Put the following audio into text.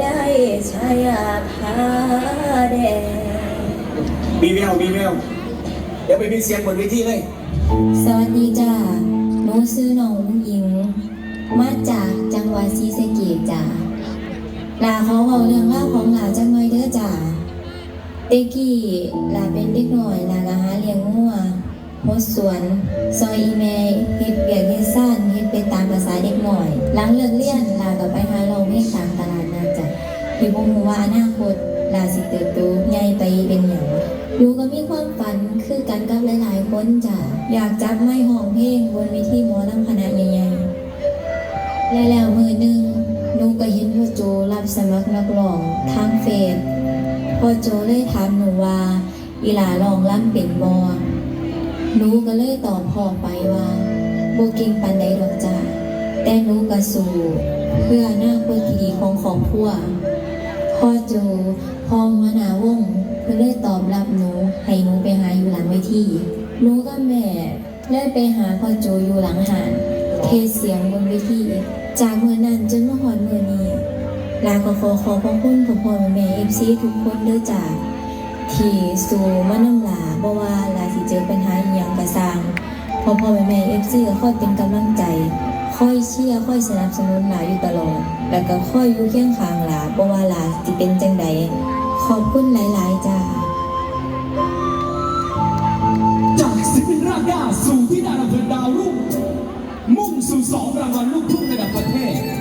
ได้ชายาพาแดง มีแววมีแววเดี๋ยวไปมีเสียงบนเวทีเลย สวัสดีจ้าหนูซื้อน้องหญิง มาจากจังหวัดศรีสะเกษจ้าลาขอเอาเรื่องเล่าของหลาจังหน่อยเด้อจ้าเด็กกี้ลาเป็นเด็กหน่อยลาละหาเลี้ยงงัว หดสสวนซอยอีเมย์เฮ็ดเบียกเฮ็ดซ่านเฮ็ดไปตามภาษาเด็กหน่อย หลังเลิกเรียนลาก็ไปหาเราเมฆตามตลาดนัดจ้ะพี่บ่ฮู้ว่าอนาคตลาสิเติบโตใหญ่ไปเป็นหยังหนูก็มีความฝันคือกันกับหลายๆคนจ้ะอยากจับไม้ห้องเพลงบนเวทีหมอลำคณะใหญ่ๆและแล้วมือหนึ่งหนูก็เห็นพ่อโจรับสมัครนักร้องทางเฟซพ่อโจเลยถามหนูว่าอีหลาลองล่ำเป็นบอ หนูก็เลยตอบพ่อไปว่าบก่งปานใดดอกจ้าแต่หนูก็สู้เพื่ออนาคตที่ดีของครอบครัวพ่อโจพ่อหัวหน้าวงเพื่อเลยตอบรับหนูให้หนูไปหาอยู่หลังเวทีหนูกับแม่เลยไปหาพ่อโจอยู่หลังหานเทเสียงบนเวทีจากเมื่อนั้นจนมาหอดเมื่อนี้ลาก็ขอขอบพระคุณพ่อพ่อแม่เอฟซีทุกคนเด้อจ้า ที่สู่มานำหลาบ่ว่าลาสิเจอปัญหาอหย่างกระสร้างพ่อพ่อแม่แม่เอฟซีก็คอยเป็นกำลังใจคอยเชียร์คอยสนับสนุนหลาอยู่ตลอด แล้วก็คอยอยู่เคียงข้างหลาบ่ว่าลาสิเป็นจังใดขอบคุณหลาย ๆ จ้า จากศิลปินรากหญ้าสู่ที่ดาราเพลินดาวรุ่งมุ่งสู่สองรางวัลลูกทุ่งระดับประเทศ